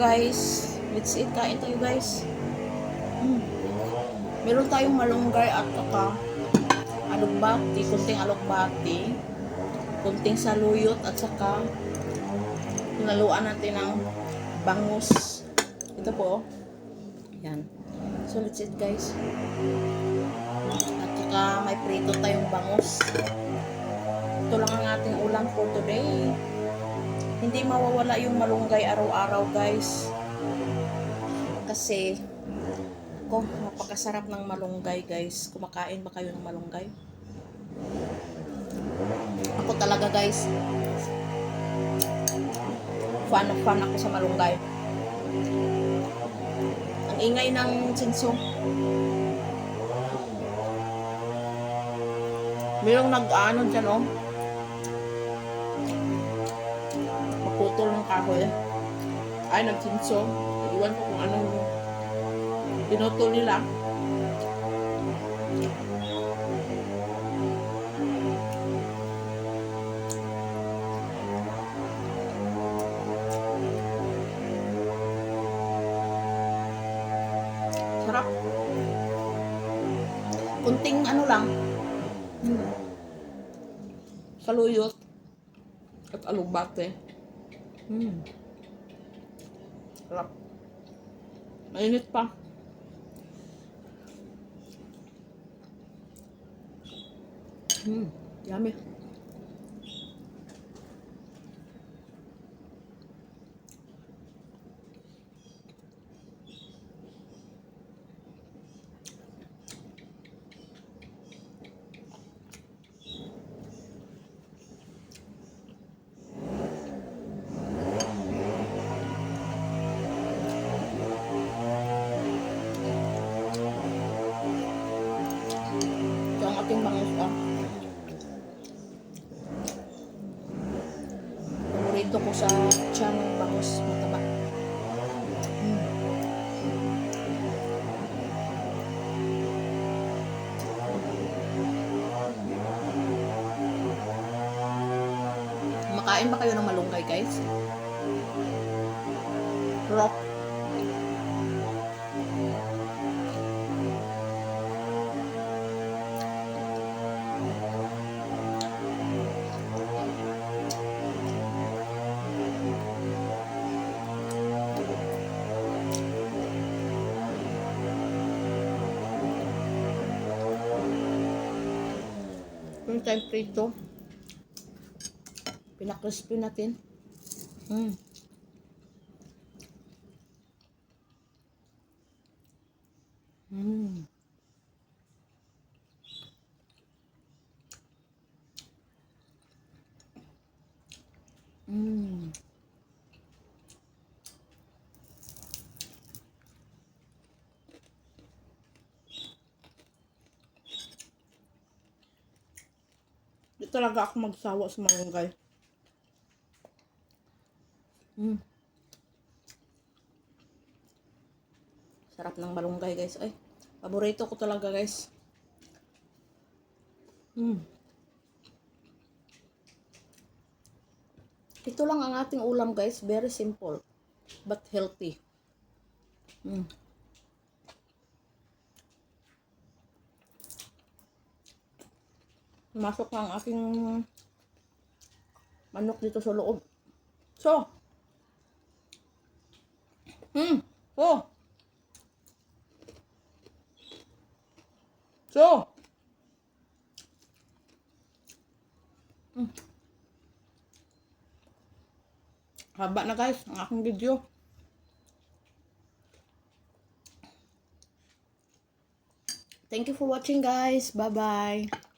guys. Let's eat. Kain tayo guys. Mm. Meron tayong malunggay at saka alugbati, kunting alugbati, kunting saluyot at saka hinaluan natin ng bangus. Ito po. oh. Yan. So let's eat guys. At saka may prito tayong bangus. Ito lang ang ating ulam for today. Hindi mawawala yung malunggay araw-araw guys. Kasi ko, napakasarap ng malunggay guys. Kumakain ba kayo ng malunggay? Ako talaga guys. Fan na fan ako sa malunggay. Ang ingay ng sinso. Mayroong nag-ano dyan oh. Maputol ng kahoy. Ay, nagsinso. Iwan ko kung anong pinutol nila. Sarap. Kunting ano lang. Saluyot. At alugbate. Hmm. Sarap. Mainit pa. Hmm. Yummy. Ating bangus ah. Paborito ko sa tiyan ng bangus mataba. Mm. Ba kayo ng malunggay guys? Rock. Yung time prito. Pinakrispy natin. Mm. Mm. Mm. Talaga ako magsawa sa malunggay. Mm. Sarap ng malunggay, guys. Ay, paborito ko talaga, guys. Mm. Ito lang ang ating ulam, guys. Very simple. But healthy. Mm. Masok ang aking manok dito sa loob. So, hmm, oh, so, hmm. Haba na guys ang aking video. Thank you for watching guys. Bye-bye.